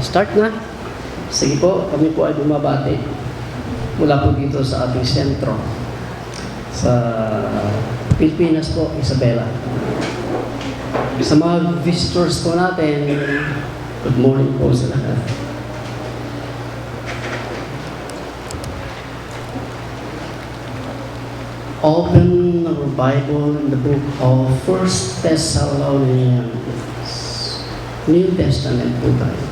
Start na. Sige po, kami po ay bumabati mula po dito sa ating sentro sa Pilipinas po, Isabela. Sa mga visitors po natin, good morning po sa lahat. Open our Bible in the book of First Thessalonians. New Testament po tayo.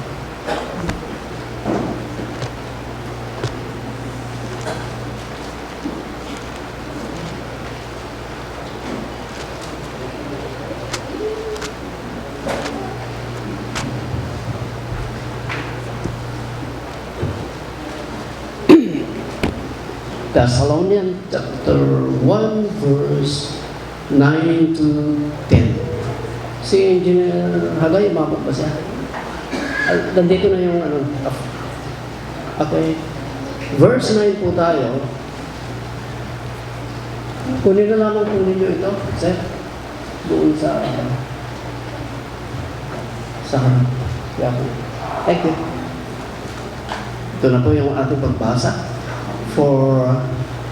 Thessalonians chapter 1 verse 9 to 10. Si Engineer Hagay, umabot ba siya? Nandito na yung ano. Okay. Verse 9 po tayo. Kunin na lamang po ninyo ito, sir. Doon sa sa po. Thank you. Ito na po yung ating pagbasa for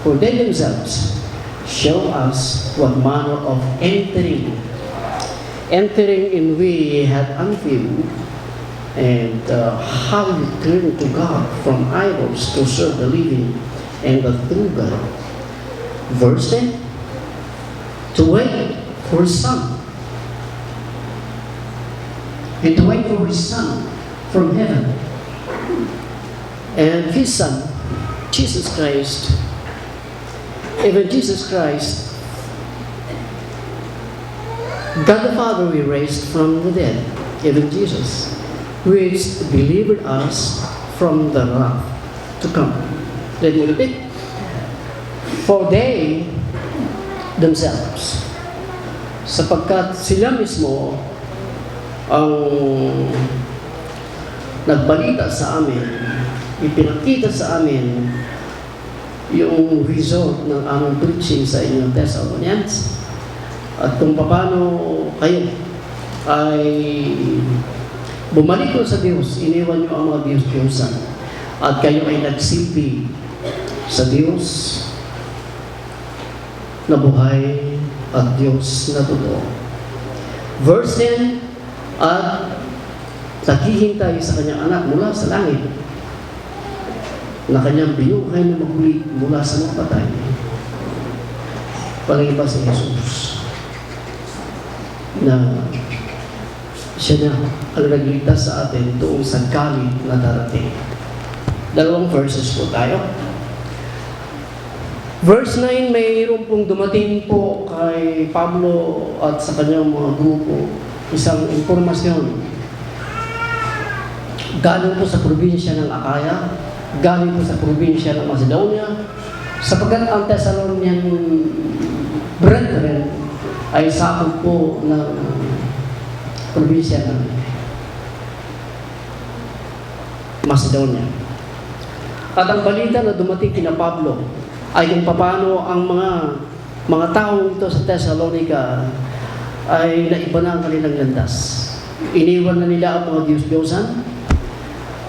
for they themselves show us what manner of entering entering in we had unfilled and uh, how you turn to God from idols to serve the living and the true God. Verse 10 to wait for His Son and to wait for His Son from heaven and His Son Jesus Christ, even Jesus Christ, God the Father we raised from the dead, even Jesus, which delivered us from the wrath to come. Let me repeat. For they themselves, sapagkat sila mismo ang nagbalita sa amin ipinakita sa amin yung result ng aming preaching sa inyong Thessalonians at kung paano kayo ay bumalik sa Diyos, iniwan niyo ang mga Diyos-Diyosan at kayo ay nagsilbi sa Diyos na buhay at Diyos na totoo. Verse 10, at naghihintay sa kanyang anak mula sa langit na kanyang binuhay na maguli mula sa mga patay. Pangiba si Jesus na siya na ang nagligtas sa atin doon sa galit na darating. Dalawang verses po tayo. Verse 9, mayroon pong dumating po kay Pablo at sa kanyang mga grupo isang impormasyon galing po sa probinsya ng Akaya galing po sa probinsya ng Macedonia, sapagkat ang Thessalonian brethren ay sakop po ng probinsya ng Macedonia. At ang balita na dumating kina Pablo ay kung paano ang mga mga taong ito sa Thessalonica ay naiba na ang kanilang landas. Iniwan na nila ang mga Diyos-Diyosan,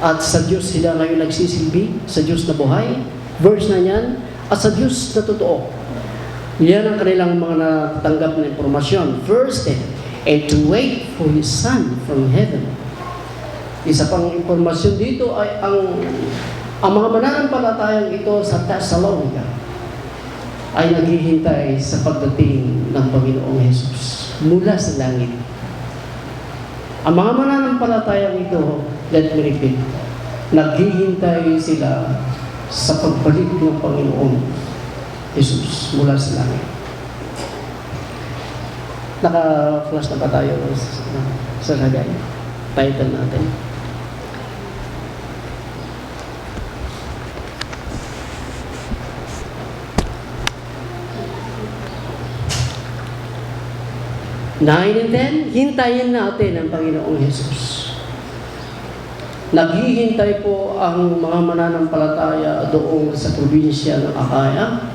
at sa Diyos sila ngayon nagsisilbi, sa Diyos na buhay, verse na yan, at sa Diyos na totoo. Yan ang kanilang mga natatanggap na informasyon. Verse 10, and to wait for His Son from heaven. Isa pang informasyon dito ay ang ang mga mananampalatayang ito sa Thessalonica ay naghihintay sa pagdating ng Panginoong Yesus mula sa langit. Ang mga mananampalatayang ito, let me repeat, naghihintay sila sa pagbalik ng Panginoon Jesus mula sa langit. Naka-flash na ba tayo sa, sa lagay? Title natin. Nine and ten, hintayin natin ang Panginoong Jesus. Naghihintay po ang mga mananampalataya doon sa probinsya ng Akaya,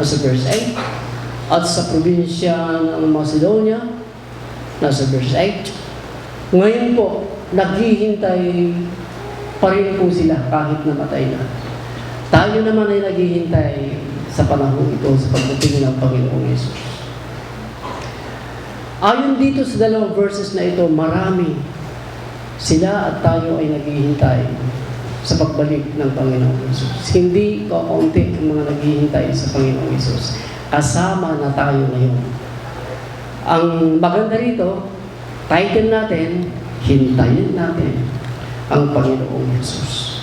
nasa verse 8, at sa probinsya ng Macedonia, nasa verse 8. Ngayon po, naghihintay pa rin po sila kahit namatay na. Tayo naman ay naghihintay sa panahon ito sa pagdating ng Panginoong Yesus. Ayon dito sa dalawang verses na ito, marami sila at tayo ay naghihintay sa pagbalik ng Panginoong Yesus. Hindi kaunti ang mga naghihintay sa Panginoong Yesus. Kasama na tayo ngayon. Ang maganda rito, title natin, hintayin natin ang Panginoong Yesus.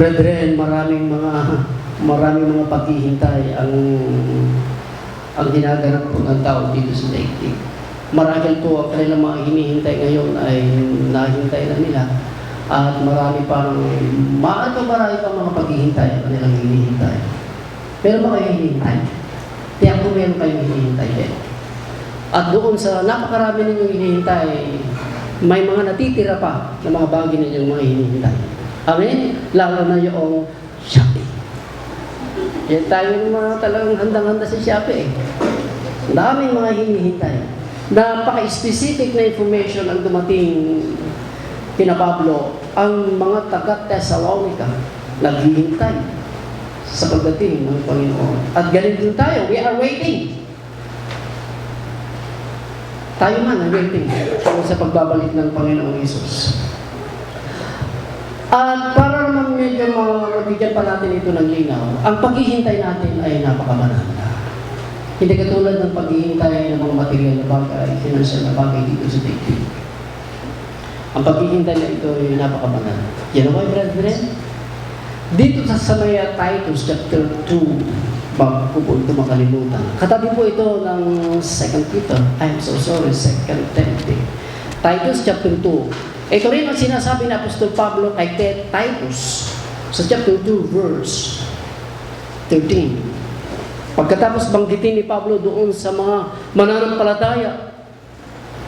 Brethren, maraming mga maraming mga paghihintay ang ang ginaganap po ng tao dito sa daigdig. Marahil po ang kanilang mga hinihintay ngayon ay nahintay na nila at marami pang maato marami pang mga paghihintay ang kanilang hinihintay. Pero mga hinihintay, tiyak po meron kayong hinihintay din. At doon sa napakarami ninyong hinihintay, may mga natitira pa na mga bagay ninyong mga hinihintay. Amen? Lalo na yung Shopee. Yan tayo ng mga talagang handang-handa sa Shopee. Eh. Ang daming mga hinihintay. Napaka-specific na information ang dumating kina Pablo. Ang mga taga-Thessalonica naghihintay sa pagdating ng Panginoon. At ganun din tayo. We are waiting. Tayo man ay waiting sa pagbabalik ng Panginoong Isus. At para naman medyo mabigyan pa natin ito ng linaw, ang paghihintay natin ay napakabanata. Hindi katulad ng paghihintay ng mga material na bagay, financial na bagay dito sa daigdig. Ang paghihintay na ito ay napakabanal. Yan ang mga brethren. Dito sa Samaya Titus chapter 2, bago ko po ito makalimutan. Katabi po ito ng 2 Peter. I'm so sorry, 2 Timothy. Titus chapter 2. Ito rin ang sinasabi ni Apostol Pablo kay Titus sa chapter 2 verse 13. Pagkatapos banggitin ni Pablo doon sa mga mananampalataya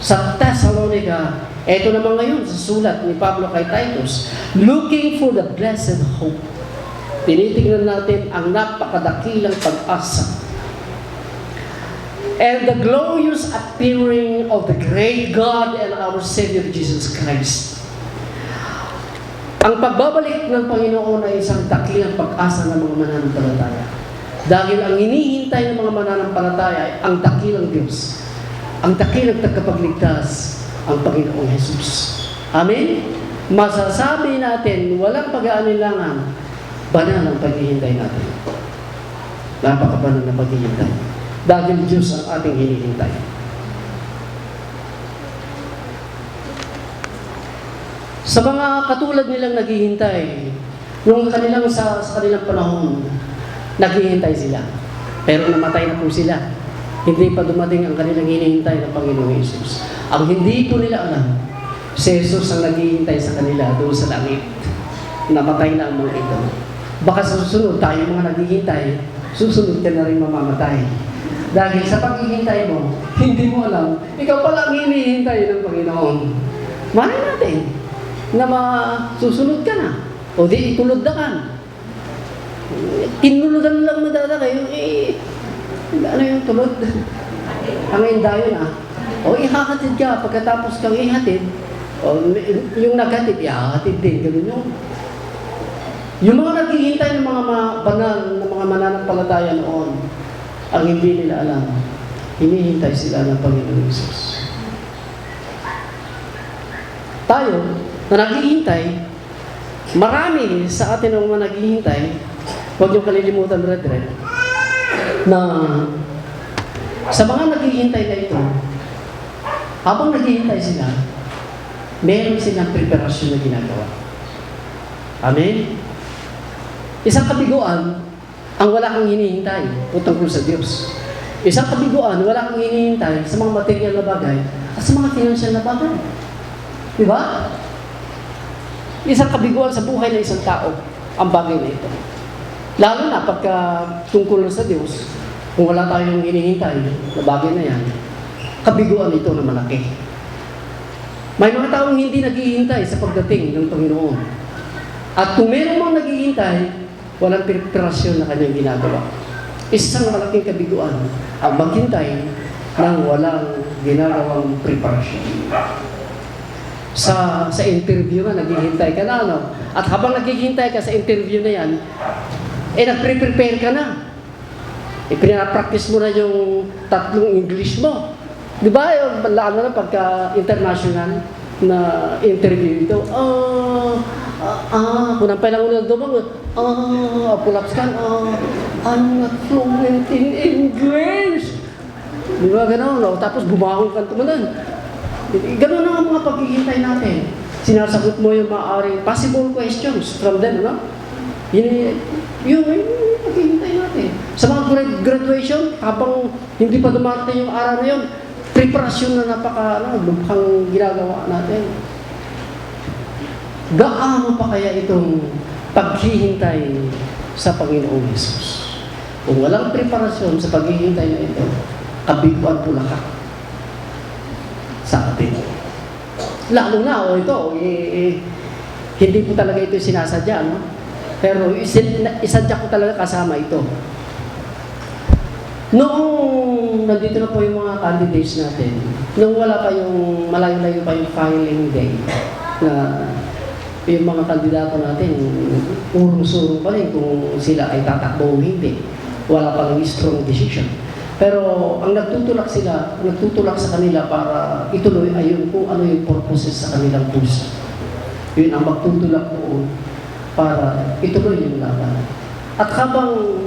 sa Thessalonica, ito naman ngayon sa sulat ni Pablo kay Titus, looking for the blessed hope. Tinitingnan natin ang napakadakilang pag-asa and the glorious appearing of the great God and our Savior Jesus Christ. Ang pagbabalik ng Panginoon ay isang dakilang pag-asa ng mga mananampalataya. Dahil ang hinihintay ng mga mananampalataya ay ang dakilang Diyos. Ang dakilang tagapagligtas, ang Panginoong Jesus. Amen? Masasabi natin, walang pag-aanilangan, banal ang paghihintay natin. Napakabanal na paghihintay. Dahil Diyos ang ating hinihintay. Sa mga katulad nilang naghihintay, yung kanilang sa, sa kanilang panahon, naghihintay sila. Pero namatay na po sila. Hindi pa dumating ang kanilang hinihintay ng Panginoong Yesus. Ang hindi po nila alam, si Jesus ang naghihintay sa kanila doon sa langit. Namatay na ang mga ito. Baka sa susunod, tayo mga naghihintay, susunod ka na rin mamamatay. Dahil sa paghihintay mo, hindi mo alam, ikaw pala ang hinihintay ng Panginoon. Mahal natin na masusunod ka na. O di itulod na ka. Tinuludan lang madala kayo, eh, ano yung tulod? ang endayo na. O ihahatid ka, pagkatapos kang ihatid, o yung naghatid, ihahatid din. Ganun yung yung mga naghihintay ng mga banal na mga mananampalataya noon, ang hindi nila alam, hinihintay sila ng Panginoon Jesus. Tayo, na naghihintay, marami sa atin ang mga naghihintay, huwag niyong kalilimutan, brethren, na sa mga naghihintay na ito, habang naghihintay sila, meron silang preparasyon na ginagawa. Amen? Isang kabiguan, ang wala kang hinihintay o tungkol sa Diyos. Isang kabiguan, wala kang hinihintay sa mga material na bagay at sa mga financial na bagay. Di ba? Isang kabiguan sa buhay ng isang tao ang bagay na ito. Lalo na pagka tungkol sa Diyos, kung wala tayong hinihintay na bagay na yan, kabiguan ito na malaki. May mga taong hindi naghihintay sa pagdating ng Panginoon. At kung meron mang naghihintay, walang preparasyon na kanyang ginagawa. Isang malaking kabiguan ang maghintay ng walang ginagawang preparasyon. Sa sa interview nga, naghihintay ka na, ano? At habang naghihintay ka sa interview na yan, eh, nagpre-prepare ka na. Eh, pinapractice mo na yung tatlong English mo. Di ba? Yung lalo na pagka international na interview ito. Ah, ah, ah, kunang pa lang unang dumang, ah, pull-ups ka, ah, I'm not fluent in English. Di ba gano'n? No? Tapos bumahong ka tumalan. Gano'n na ang mga paghihintay natin. Sinasagot mo yung maaaring possible questions from them, no? Yun, yun, yun, paghihintay natin. Sa mga grad- graduation, habang hindi pa dumarating yung araw na yun, preparasyon na napaka, ano, lubhang ginagawa natin. Gaano pa kaya itong paghihintay sa Panginoong Yesus? Kung walang preparasyon sa paghihintay na ito, kabiguan pula ka sa atin. Lalo na, o ito, eh, eh, hindi po talaga ito sinasadya, no? Pero isadya ko talaga kasama ito. Noong nandito na po yung mga candidates natin, nung wala pa yung malayo-layo pa yung filing day, na yung mga kandidato natin, urong-surong pa rin kung sila ay tatakbo o hindi. Wala pa lang strong decision. Pero ang nagtutulak sila, nagtutulak sa kanila para ituloy ay yung kung ano yung purposes sa kanilang puso. Yun ang magtutulak noon para ituloy yung laban. At habang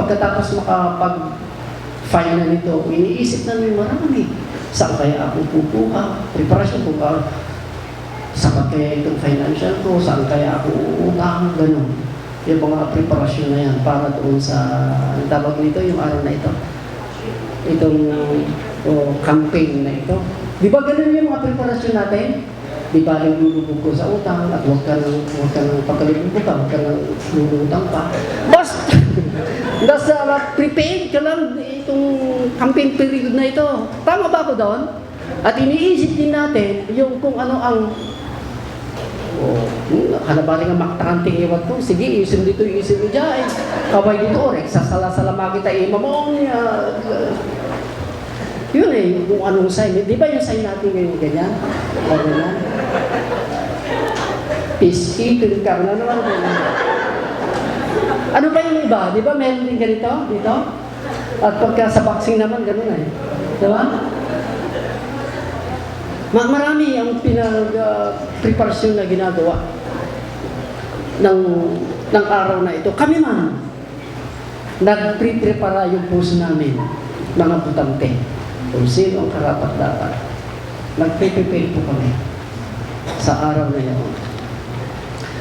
pagkatapos makapag-file na nito, iniisip namin marami. Saan kaya ako pupuha? Preparasyon ko ba? Sapat kaya itong financial ko? Saan kaya ako uutang? Ganun. Yung mga preparasyon na yan para doon sa, ang nito, yung araw na ito. Itong oh, campaign na ito. Di ba ganun yung mga preparasyon natin? Di ba lang lulubog ko sa utang at huwag ka nang, huwag ka nang pagkalibog ka, huwag ka nang lulutang pa. Basta! Basta prepared ka lang itong campaign period na ito. Tama ba ako doon? At iniisip din natin yung kung ano ang Oh, hanabali nga maktakanting iwan ko. Sige, isim dito, isim mo dyan. Kabay dito, orek, sasala-sala makita ima mo. Uh, yun eh, kung anong sign. Di ba yung sign natin ngayon ganyan? O ganyan? Peacekeeping ka. Ano naman ganyan? Ano ba yung iba? Di ba meron din ganito? Dito? At pagka sa boxing naman, ganun eh. Di ba? Ma marami ang pinag-preparasyon na ginagawa ng, ng araw na ito. Kami man, nag-prepara yung puso namin, mga butante, kung sino ang karapat dapat. Nag-prepare po kami sa araw na yun.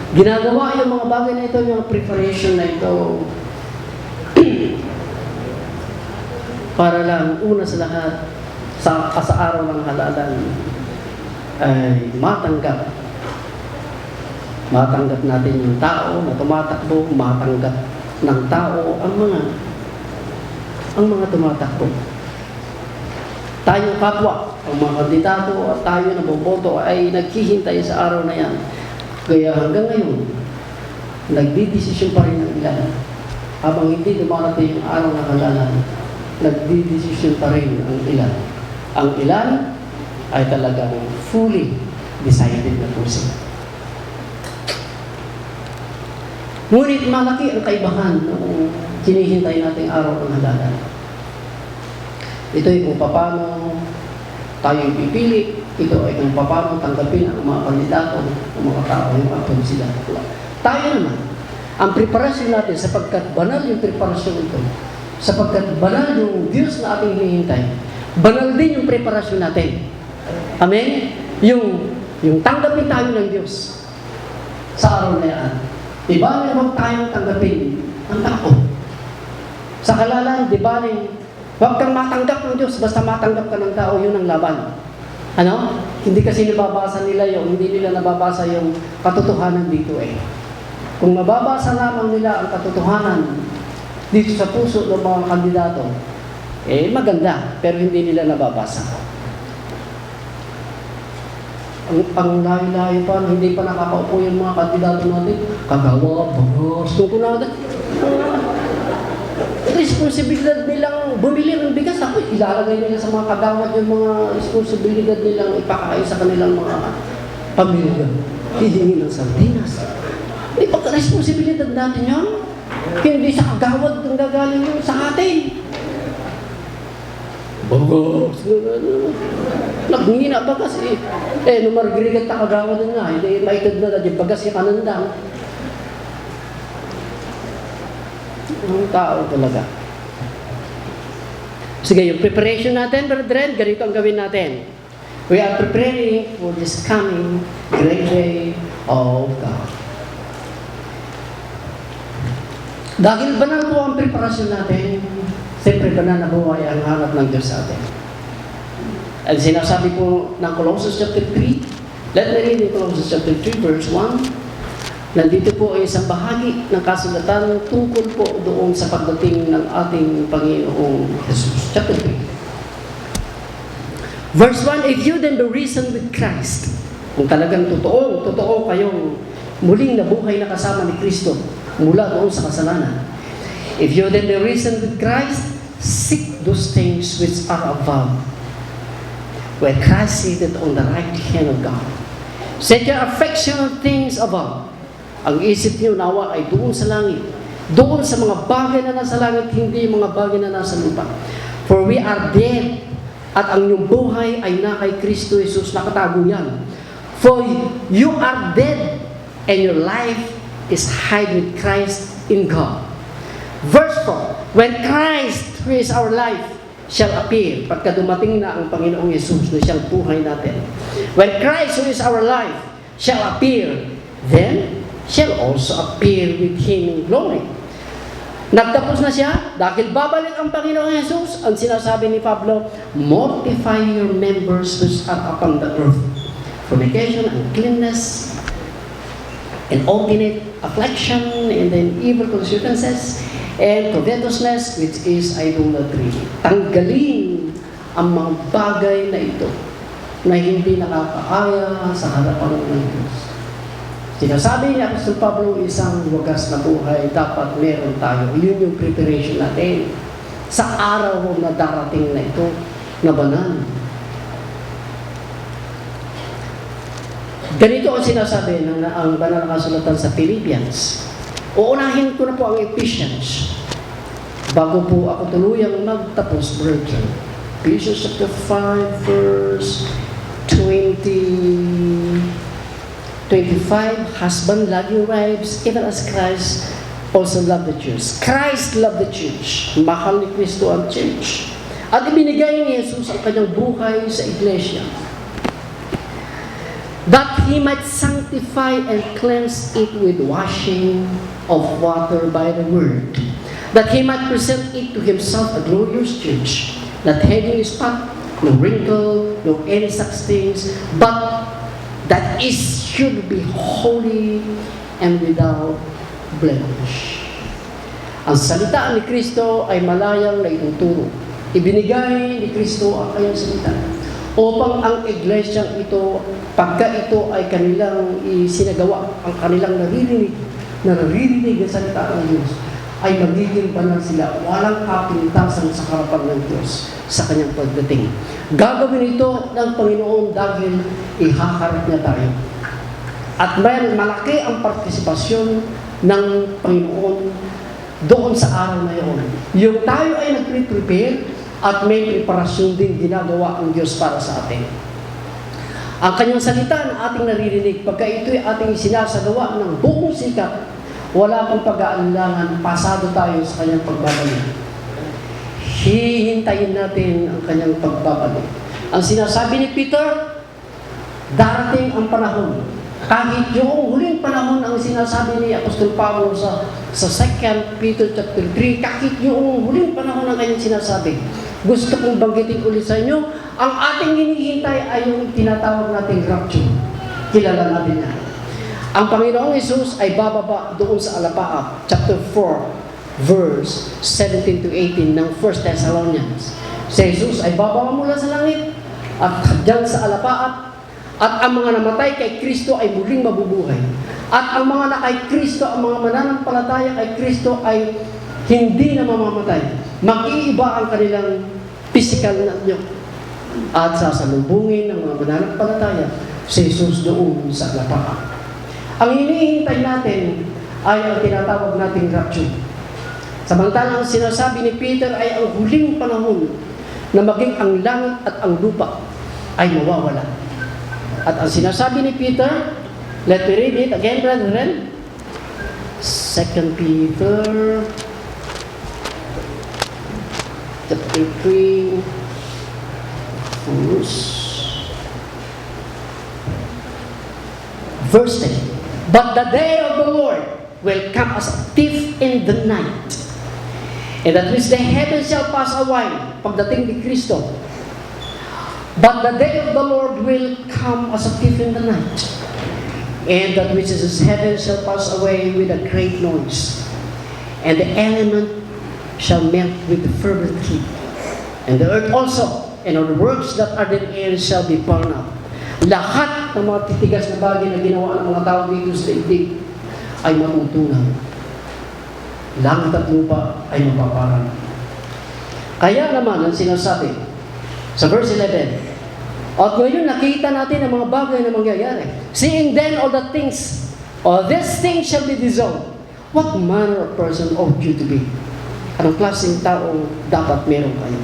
Ginagawa yung mga bagay na ito, yung preparation na ito, para lang, una sa lahat, sa, sa araw ng halalan, ay matanggap. Matanggap natin yung tao na tumatakbo, matanggap ng tao ang mga ang mga tumatakbo. Tayo kapwa, ang mga kandidato at tayo na boboto ay naghihintay sa araw na yan. Kaya hanggang ngayon, nagdidesisyon pa rin ang ilan. Habang hindi dumarating yung araw ng halalan, nagdidesisyon pa rin ang ilan. Ang ilan ay talagang fully decided na po sila. Ngunit malaki ang kaibahan noong hinihintay nating araw ng halalan. Ito ay kung paano tayo pipili, ito ay kung paano tanggapin ang mga kandidato, ang mga tao, yung apon sila. Tayo naman, ang preparasyon natin sapagkat banal yung preparasyon ito, sapagkat banal yung Diyos na ating hinihintay, banal din yung preparasyon natin. Amen? Yung, yung tanggapin tayo ng Diyos sa araw na yan. Di ba huwag tayong tanggapin ang tao? Sa kalalan, di ba huwag kang matanggap ng Diyos, basta matanggap ka ng tao, yun ang laban. Ano? Hindi kasi nababasa nila yung, hindi nila nababasa yung katotohanan dito eh. Kung mababasa lamang nila ang katotohanan dito sa puso ng mga kandidato, eh maganda, pero hindi nila nababasa. ang, ang layo-layo pa, hindi pa nakakaupo yung mga kandidato natin. Kagawa, bangos, tungkol natin. Responsibilidad nilang bumili ng bigas. Ako, ilalagay nila sa mga kagawad yung mga responsibilidad nilang ipakain sa kanilang mga pamilya. Hihingi ng sardinas. May pagka-responsibilidad natin yan. Hindi sa kagawad ang gagaling yun sa atin. Bangos. Nagnina bagas eh. Eh, nung margirigat na kagawad nga, hindi maitad na di bagas yung kanandang. Ang tao talaga. Sige, yung preparation natin, brethren, ganito ang gawin natin. We are preparing for this coming great day of God. Dahil banal po ang preparasyon natin, siyempre banal na buhay ang hanap ng Diyos sa atin. At sinasabi po ng Colossians chapter 3, let me read in Colossians chapter 3 verse 1, nandito po ay isang bahagi ng kasulatan tungkol po doon sa pagdating ng ating Panginoong Jesus. Chapter 3. Verse 1, If you then be risen with Christ, kung talagang totoo, totoo kayong muling nabuhay na kasama ni Kristo mula doon sa kasalanan. If you then be risen with Christ, seek those things which are above, where Christ seated on the right hand of God. Set your affection on things above. Ang isip niyo nawa ay doon sa langit. Doon sa mga bagay na nasa langit, hindi mga bagay na nasa lupa. For we are dead, at ang inyong buhay ay na kay Kristo Jesus, nakatago yan. For you are dead, and your life is hid with Christ in God. Verse 4, When Christ, who is our life, shall appear, pagka dumating na ang Panginoong Yesus na siyang buhay natin. When Christ, who is our life, shall appear, then shall also appear with Him in glory. Nagtapos na siya, dahil babalik ang Panginoong Yesus, ang sinasabi ni Pablo, mortify your members which are upon the earth. Fornication, uncleanness, inordinate affliction, and then evil concupiscences, and covetousness, which is idolatry. Tanggalin ang mga bagay na ito na hindi nakakaaya sa harapan ng Diyos. Sinasabi ni Apostol Pablo, isang wagas na buhay, dapat meron tayo. Yun yung preparation natin sa araw na darating na ito na banal. Ganito ang sinasabi ng ang banal na kasulatan sa Philippians. Uunahin ko na po ang Ephesians. Bago po ako tuluyang magtapos, brethren. Ephesians chapter 5, verse 20, 25, Husband, love your wives, even as Christ also loved the church. Christ loved the church. Mahal ni Kristo ang church. At ibinigay ni Jesus ang kanyang buhay sa iglesia that he might sanctify and cleanse it with washing of water by the word, that he might present it to himself a glorious church, not having spot, no wrinkle, no any such things, but that is should be holy and without blemish. Ang salita ni Kristo ay malayang na ituturo. Ibinigay ni Kristo ang kanyang salita upang ang iglesyang ito, pagka ito ay kanilang isinagawa, ang kanilang naririnig, na naririnig ang salita ng Diyos, ay magiging banal sila. Walang kapintasan sa harapan ng Diyos sa kanyang pagdating. Gagawin ito ng Panginoon dahil ihaharap niya tayo. At may malaki ang partisipasyon ng Panginoon doon sa araw na yun. Yung tayo ay nagpre-prepare, at may preparasyon din ginagawa ang Diyos para sa atin. Ang kanyang salita na ating naririnig, pagka ito'y ating sinasagawa ng buong sikat, wala pang pag-aalangan, pasado tayo sa kanyang pagbabalik. Hihintayin natin ang kanyang pagbabalik. Ang sinasabi ni Peter, darating ang panahon. Kahit yung huling panahon ang sinasabi ni Apostol Pablo sa sa 2 Peter chapter 3, kahit yung huling panahon ang kanyang sinasabi, gusto kong banggitin ulit sa inyo, ang ating hinihintay ay yung tinatawag nating rapture. Kilala natin yan. Ang Panginoong Yesus ay bababa doon sa Alapaap, chapter 4, verse 17 to 18 ng 1 Thessalonians. Si Jesus ay bababa mula sa langit at dyan sa Alapaap, At ang mga namatay kay Kristo ay muling mabubuhay. At ang mga na kay Kristo, ang mga mananampalataya kay Kristo ay hindi na mamamatay. Mag-iiba ang kanilang physical na anyo. At sasalubungin ng mga mananampalataya si Jesus doon sa lapaan. Ang hinihintay natin ay ang tinatawag nating rapture. Samantalang ang sinasabi ni Peter ay ang huling panahon na maging ang langit at ang lupa ay mawawala. At ang sinasabi ni Peter, let me read it again, brethren. 2 Peter chapter 3 verse verse 10. But the day of the Lord will come as a thief in the night. And at which the heaven shall pass away, pagdating ni Kristo. But the day of the Lord will come as a thief in the night. And that which is heaven shall pass away with a great noise. And the element shall melt with fervent heat. And the earth also, and all the works that are in air shall be burned up. Lahat ng mga titigas na bagay na ginawa ng mga tao dito sa daigdig ay matutunan. Langit at lupa ay mapaparang. Kaya naman ang sinasabi sa verse 11, at ngayon nakita natin ang mga bagay na mangyayari. Seeing then all the things, all these things shall be dissolved. What manner of person ought you to be? Anong klaseng tao dapat meron kayo?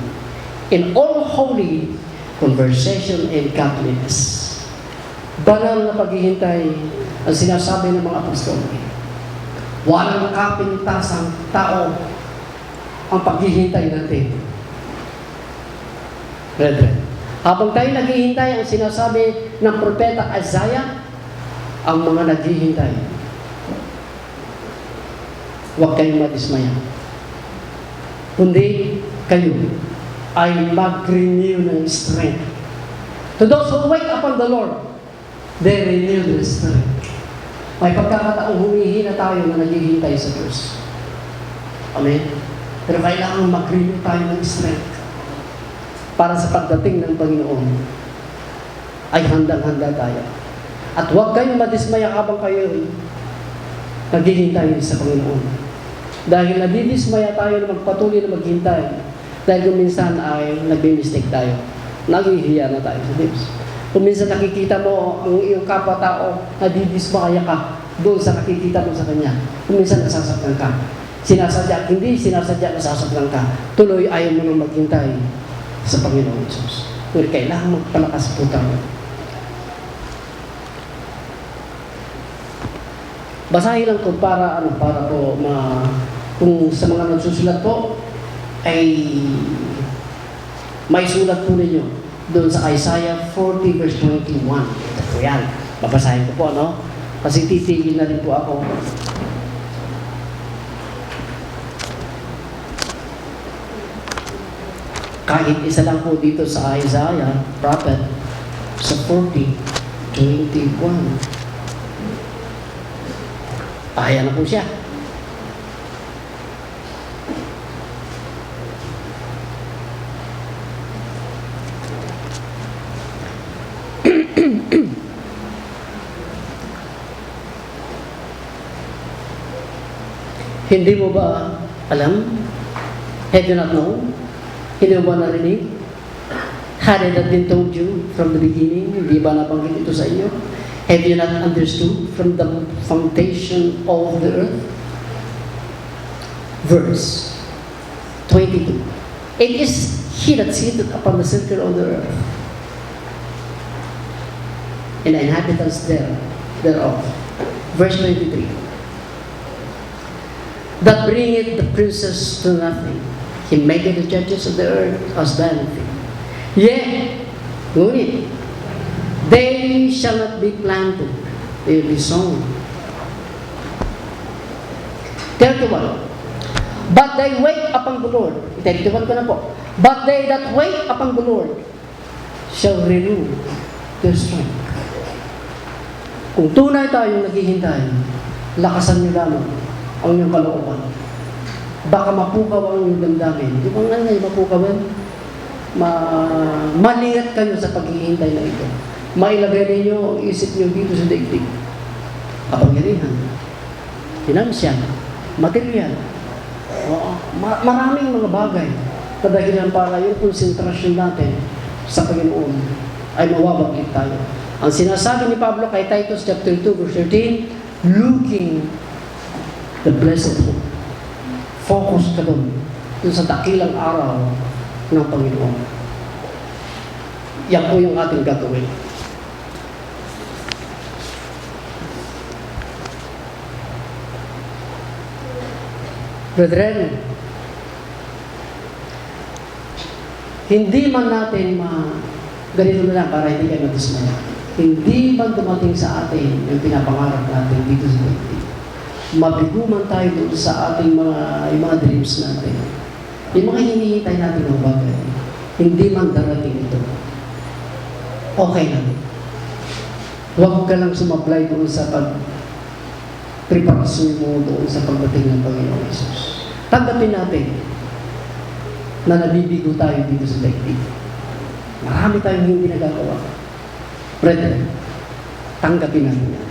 In all holy conversation and godliness. Banal na paghihintay ang sinasabi ng mga apostol. Walang kapintasang tao ang paghihintay natin. Brethren, habang tayo naghihintay, ang sinasabi ng propeta Isaiah, ang mga naghihintay, huwag kayong madismaya. Kundi kayo ay mag-renew ng strength. To those who wait upon the Lord, they renew their strength. May pagkakataong humihina tayo na naghihintay sa Diyos. Amen? Pero kailangan mag-renew tayo ng strength para sa pagdating ng Panginoon ay handang-handa tayo. At huwag kayong madismaya habang kayo naghihintay sa Panginoon. Dahil nadidismaya tayo na magpatuloy na maghintay dahil minsan ay nagbi-mistake tayo. Naghihiya na tayo sa Diyos. Kung minsan nakikita mo ang iyong kapwa-tao, nadidismaya ka doon sa nakikita mo sa Kanya. Kung minsan nasasaktan ka. Sinasadya, hindi sinasadya nasasaktan ka. Tuloy ayaw mo nang maghintay sa Panginoon Jesus. Pero kailangan magpalakas po tayo. Basahin lang ko para ano para po ma kung sa mga nagsusulat po ay may sulat po ninyo doon sa Isaiah 40 verse 21. Ito po yan. Babasahin ko po, no? Kasi titigil na rin po ako. Kahit isa lang po dito sa Isaiah, prophet, sa 40, 21. Ayan na po siya. Hindi mo ba alam? Have you not known? Hindi mo ba narinig? Had it not been told you from the beginning, hindi ba nabanggit ito sa inyo? Have you not understood from the foundation of the earth? Verse 22. It is He that sitteth upon the center of the earth, and the inhabitants there, thereof. Verse 23. That bringeth the princes to nothing. He maketh the judges of the earth as vanity. Yea, ngunit, they shall not be planted, they will be sown. 31. But they wait upon the Lord. 31 ko na po. But they that wait upon the Lord shall renew their strength. Kung tunay tayong naghihintay, lakasan niyo lamang ang inyong kalooban. Baka mapukaw ang inyong damdamin. Di ba nga ngayon mapukaw yan? Ma maliit kayo sa paghihintay na ito. mailagay ninyo ang isip niyo dito sa daigdig. Kapangyarihan, financial, material, oo, ma- maraming mga bagay na dahilan para yung konsentrasyon natin sa Panginoon ay mawabaglit tayo. Ang sinasabi ni Pablo kay Titus chapter 2 verse 13, looking the blessed hope. Focus ka doon, doon sa dakilang araw ng Panginoon. Yan po yung ating gagawin. Brethren, hindi man natin ma... Ganito na lang para hindi kayo madismaya. Hindi man dumating sa atin yung pinapangarap natin dito sa daigdig. Mabigo man tayo doon sa ating mga, yung mga dreams natin. Yung mga hinihintay natin ng bagay. Hindi man darating ito. Okay lang. Huwag ka lang sumablay doon sa pag preparasyon mo doon sa pagdating ng Panginoong Yesus. Tanggapin natin na nabibigo tayo dito sa daigdig. Marami tayong hindi nagagawa. Brethren, tanggapin natin.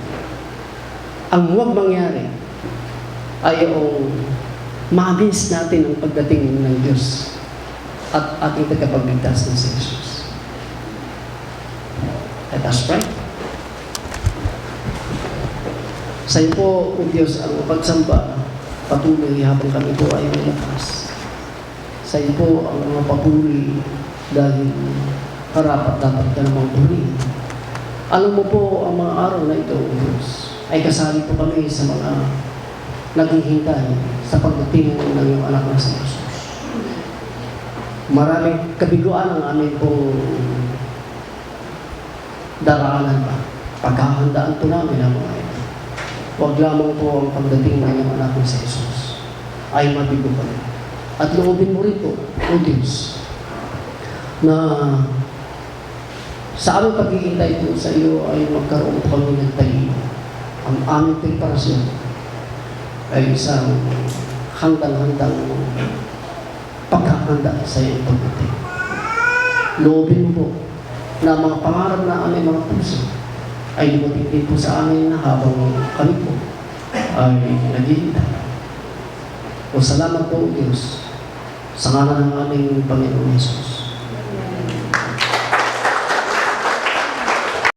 Ang huwag mangyari ay yung natin ang pagdating ng Diyos at ating tagapagligtas na si Jesus. Let us pray. Sa iyo po, O Diyos, ang pagsamba patuloy habang kami po ay may lakas. Sa iyo po ang mga papuri dahil karapat dapat ka namang puri. Alam mo po ang mga araw na ito, O Diyos, ay kasali po kami sa mga naghihintay sa pagdating ng iyong anak na si Jesus. Maraming kabiguan ang aming pong daraanan pa. Pagkahandaan po namin ang mga ito. Huwag lamang po ang pagdating ng iyong anak na si Jesus ay mabigo kami. At loobin mo rin po, O Diyos, na sa aming paghihintay po sa iyo ay magkaroon kami ng talino. Ang aming preparasyon ay isang handang-handang paghahanda sa iyong pagdating. Loobin po na mga pangarap na aming mga puso ay dumating din po sa amin na habang kami po ay naghihintay. O salamat po, Diyos, sa ngalan ng aming Panginoon Jesus.